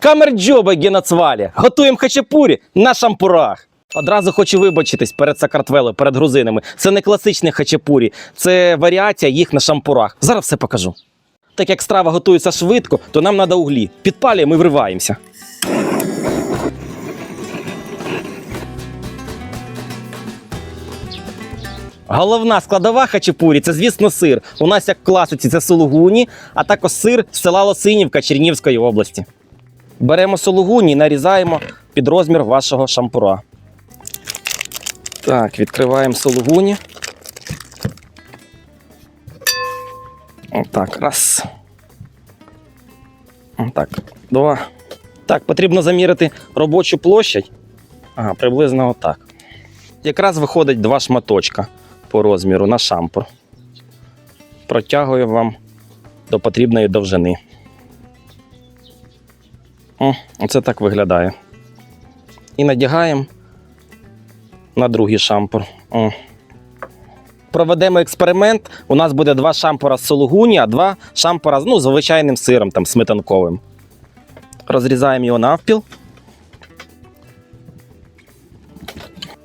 Камерджоба геноцвалі. Готуємо хачапурі на шампурах. Одразу хочу вибачитись перед Сакартвело, перед грузинами. Це не класичні хачапурі, це варіація їх на шампурах. Зараз все покажу. Так як страва готується швидко, то нам треба углі. Підпалюємо і вриваємося. Головна складова хачапурі це, звісно, сир. У нас, як в класиці, це сулугуні, а також сир з села Лосинівка Чернігівської області. Беремо сулугуні і нарізаємо під розмір вашого шампура. Так, відкриваємо сулугуні. Отак, раз. Отак, два. Так, потрібно заміряти робочу площадь. Ага, приблизно отак. Якраз виходить два шматочка по розміру на шампур. Протягую вам до потрібної довжини. О, оце так виглядає. І надягаємо на другий шампур. О. Проведемо експеримент. У нас буде два шампура з сулугуні, а два шампура ну, з звичайним сиром там, сметанковим. Розрізаємо його навпіл.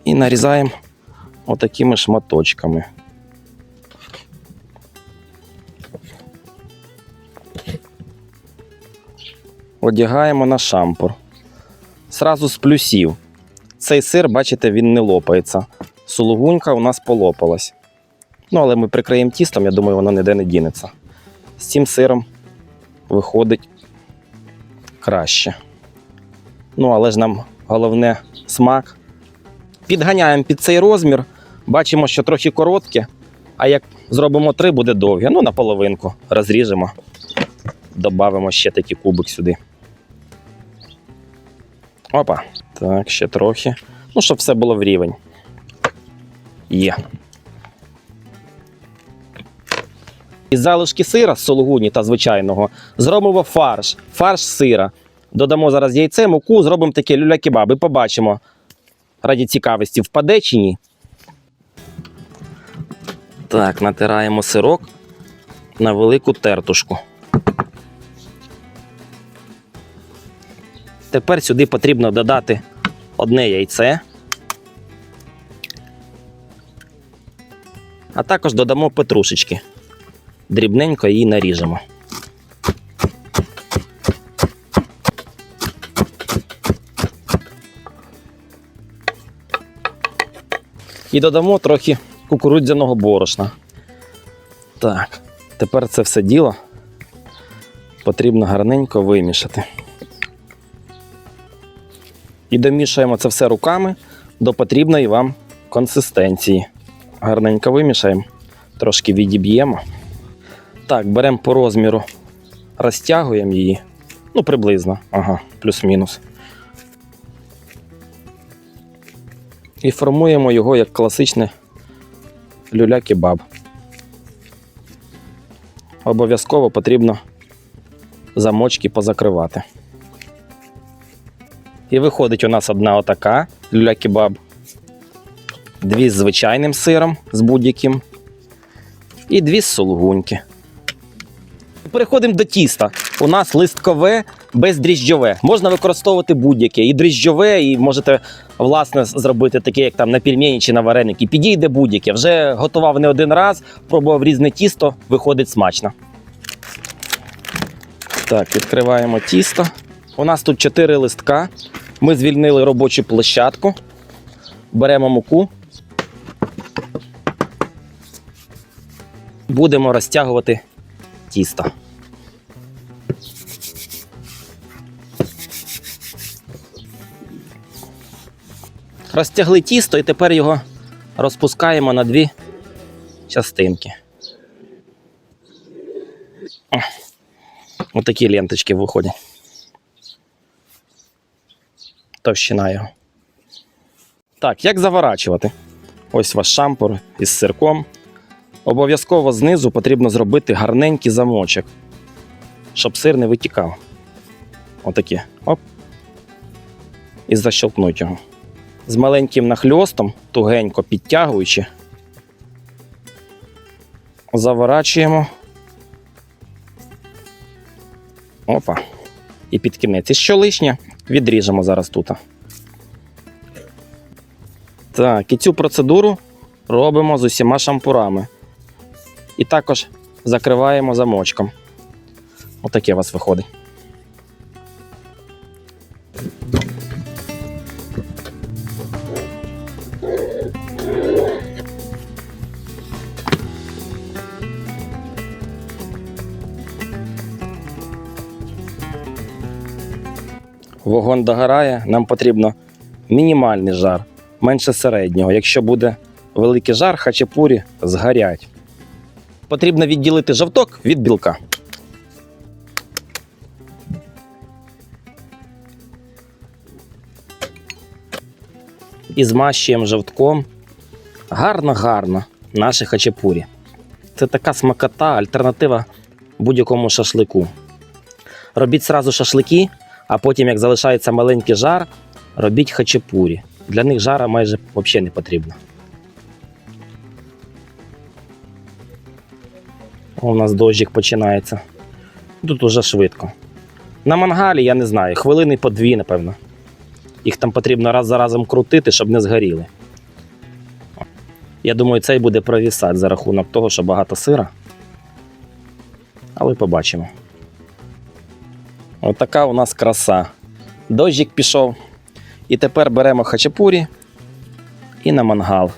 І нарізаємо отакими шматочками. Одягаємо на шампур. Сразу з плюсів. Цей сир, бачите, він не лопається. Сулугунька у нас полопалась. Ну, але ми прикриємо тістом, я думаю, воно ніде не дінеться. З цим сиром виходить краще. Ну, але ж нам головне смак. Підганяємо під цей розмір. Бачимо, що трохи коротке, а як зробимо три, буде довге. Ну, наполовинку розріжемо, додамо ще такий кубик сюди. Опа. Так, ще трохи. Ну, щоб все було в рівень. Є. Із залишки сира з сулугуні та звичайного зробимо фарш. Фарш сира. Додамо зараз яйце, муку, зробимо таке люля-кебаб і побачимо, раді цікавості, впаде чи ні. Так, натираємо сирок на велику тертушку. Тепер сюди потрібно додати одне яйце. А також додамо петрушечки. Дрібненько її наріжемо. І додамо трохи кукурудзяного борошна. Так, тепер це все діло потрібно гарненько вимішати. І домішуємо це все руками до потрібної вам консистенції. Гарненько вимішаємо, трошки відіб'ємо. Так, беремо по розміру, розтягуємо її. Ну, приблизно, ага, плюс-мінус. І формуємо його як класичне люля-кебаб. Обов'язково потрібно замочки позакривати. І виходить у нас одна отака люля-кебаб, дві з звичайним сиром, з будь-яким, і дві з сулугуньки. Переходимо до тіста. У нас листкове бездріжджове. Можна використовувати будь-яке. І дріжджове, і можете власне зробити таке, як там на пельмені чи на вареники. Підійде будь-яке. Вже готував не один раз, пробував різне тісто, виходить смачно. Так, відкриваємо тісто. У нас тут 4 листка. Ми звільнили робочу площадку. Беремо муку. Будемо розтягувати тісто. Розтягли тісто і тепер його розпускаємо на дві частинки. Отакі ленточки виходять. Товщина його. Так, як заворачувати? Ось ваш шампур із сирком. Обов'язково знизу потрібно зробити гарненький замочок, щоб сир не витікав. Отакі. Оп. І защелкнуть його. З маленьким нахльостом, тугенько підтягуючи, заворачуємо. Опа. І під кінець. І що лишнє, відріжемо зараз тут. Так, і цю процедуру робимо з усіма шампурами. І також закриваємо замочком. Отаке у вас виходить. Вогонь догорає, нам потрібно мінімальний жар, менше середнього. Якщо буде великий жар, хачапурі згорять. Потрібно відділити жовток від білка. І змащуємо жовтком гарно-гарно наші хачапурі. Це така смакота, альтернатива будь-якому шашлику. Робіть сразу шашлики, а потім, як залишається маленький жар, робіть хачапурі. Для них жара майже взагалі не потрібно. У нас дощик починається. Тут уже швидко. На мангалі, я не знаю, хвилини по дві, напевно. Їх там потрібно раз за разом крутити, щоб не згоріли. Я думаю, цей буде провісати за рахунок того, що багато сира. Але побачимо. Отака у нас краса. Дощик пішов. І тепер беремо хачапурі і на мангал.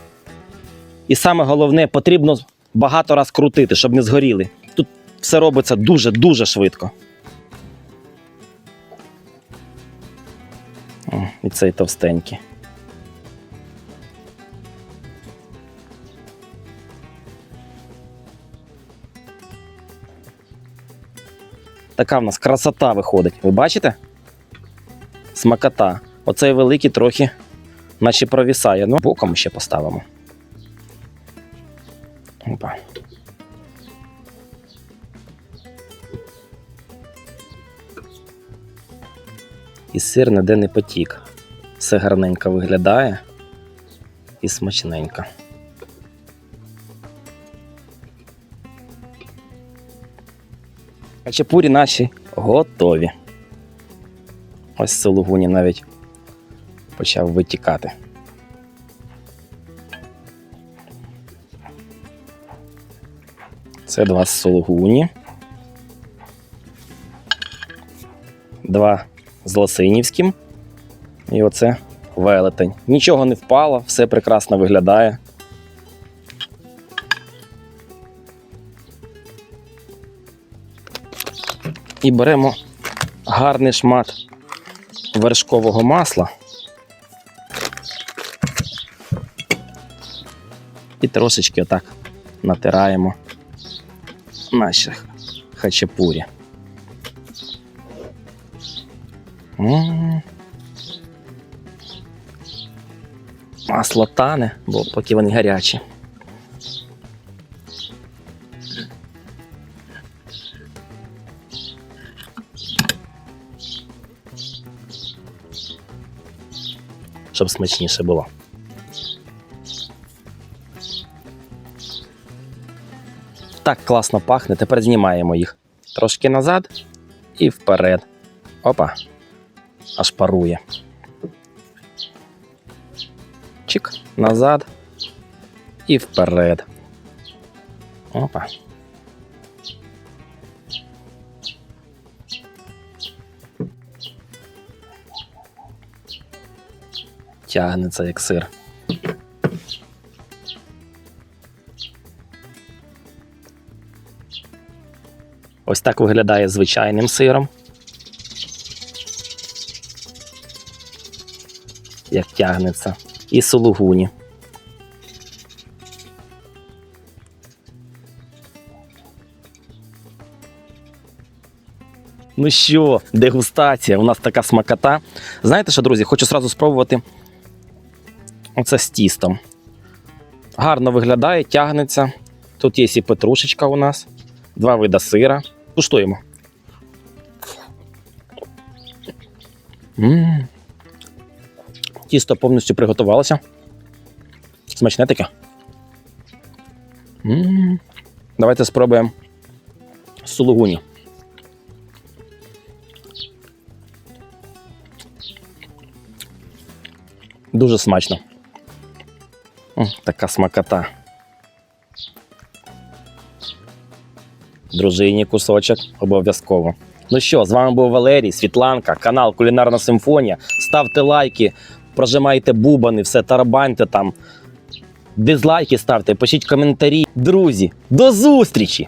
І саме головне, потрібно багато раз крутити, щоб не згоріли. Тут все робиться дуже-дуже швидко. О, і цей товстенький. Така в нас красота виходить. Ви бачите? Смакота. Оцей великий трохи наче провісає. Ну, боком ще поставимо. Опа. І сир ніде не потік. Все гарненько виглядає і смачненько. Хачапурі наші готові. Ось сулугуні навіть почав витікати. Це два з сулугуні. Два з лосинівським. І оце велетень. Нічого не впало, все прекрасно виглядає. І беремо гарний шмат вершкового масла. І трошечки отак натираємо наші хачапурі. Масло тане, бо поки вони гарячі. Щоб смачніше було. Так класно пахне. Тепер знімаємо їх трошки назад і вперед. Опа. Аж парує. Чик, назад і вперед. Опа. Тягнеться як сир. Ось так виглядає звичайним сиром. Як тягнеться. І сулугуні. Ну що, дегустація, у нас така смакота. Знаєте що, друзі, хочу сразу спробувати Оце з тістом. Гарно виглядає, тягнеться. Тут є і петрушечка у нас, два вида сира. Куштуємо. М -м -м. Тісто повністю приготувалося. Смачне таке. М -м -м. Давайте спробуємо сулугуні. Дуже смачно. Така смакота. Дружині кусочок обов'язково. Ну що, з вами був Валерій, Світланка, канал Кулінарна Симфонія. Ставте лайки, прожимайте бубани, все тарабаньте там. Дизлайки ставте, пишіть коментарі. Друзі, до зустрічі!